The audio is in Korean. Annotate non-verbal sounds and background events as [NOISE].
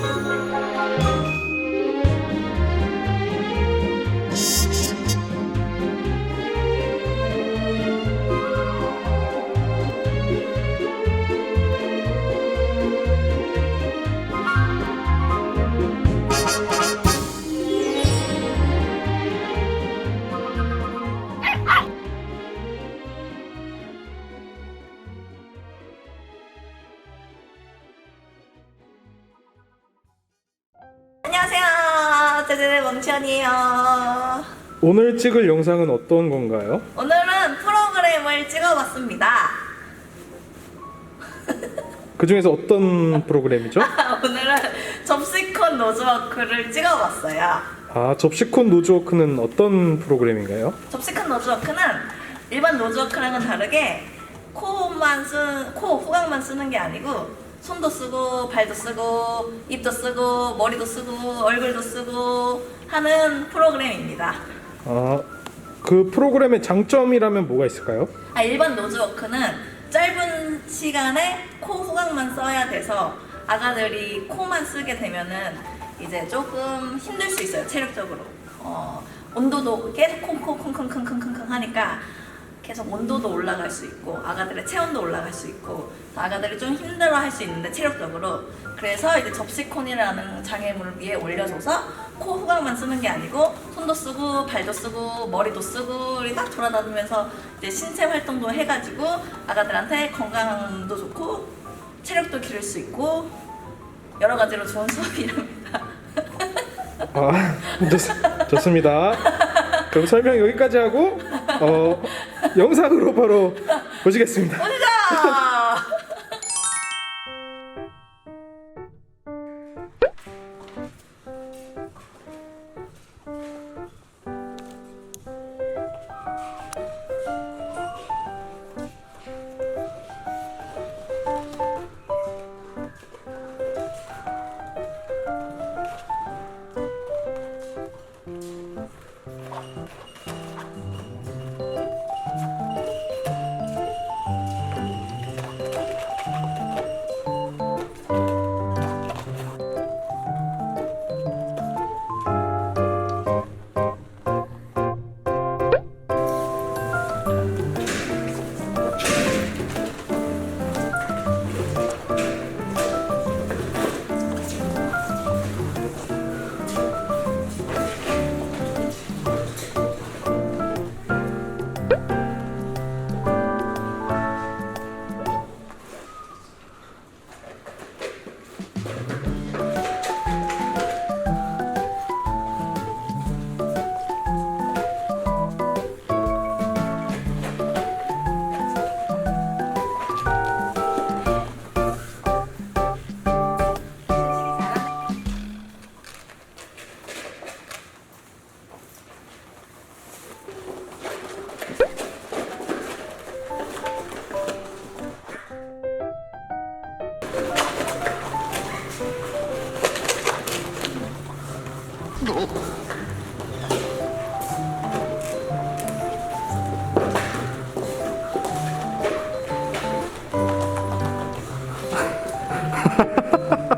Música 제제네 멈천이에요. 오늘 찍을 영상은 어떤 건가요? 오늘은 프로그램을 찍어봤습니다. 그 중에서 어떤 프로그램이죠? [LAUGHS] 오늘은 접시콘 노즈워크를 찍어봤어요. 아, 접시콘 노즈워크는 어떤 프로그램인가요? 접시콘 노즈워크는 일반 노즈워크랑은 다르게 코만 쓰, 코 후각만 쓰는 게 아니고 손도 쓰고 발도 쓰고 입도 쓰고 머리도 쓰고 얼굴도 쓰고 하는 프로그램입니다. 아, 그 프로그램의 장점이라면 뭐가 있을까요? 아, 일반 노즈워크는 짧은 시간에 코 후각만 써야 돼서 아가들이 코만 쓰게 되면은 이제 조금 힘들 수 있어요 체력적으로 어, 온도도 계속 콩콩콩콩콩콩콩 하니까 계속 온도도 올라갈 수 있고 아가들의 체온도 올라갈 수 있고 아가들이 좀 힘들어 할 수 있는데 체력적으로 그래서 이제 접시콘이라는 장애물을 위에 올려줘서 코 후각만 쓰는 게 아니고 손도 쓰고 발도 쓰고 머리도 쓰고 이렇게 딱 돌아다니면서 이제 신체 활동도 해가지고 아가들한테 건강도 좋고 체력도 기를 수 있고 여러 가지로 좋은 [LAUGHS] 수업이랍니다. 아, 좋, 좋습니다. 그럼 설명 여기까지 하고 어, 영상으로 바로 보시겠습니다. [LAUGHS] 보자. 너. [LAUGHS]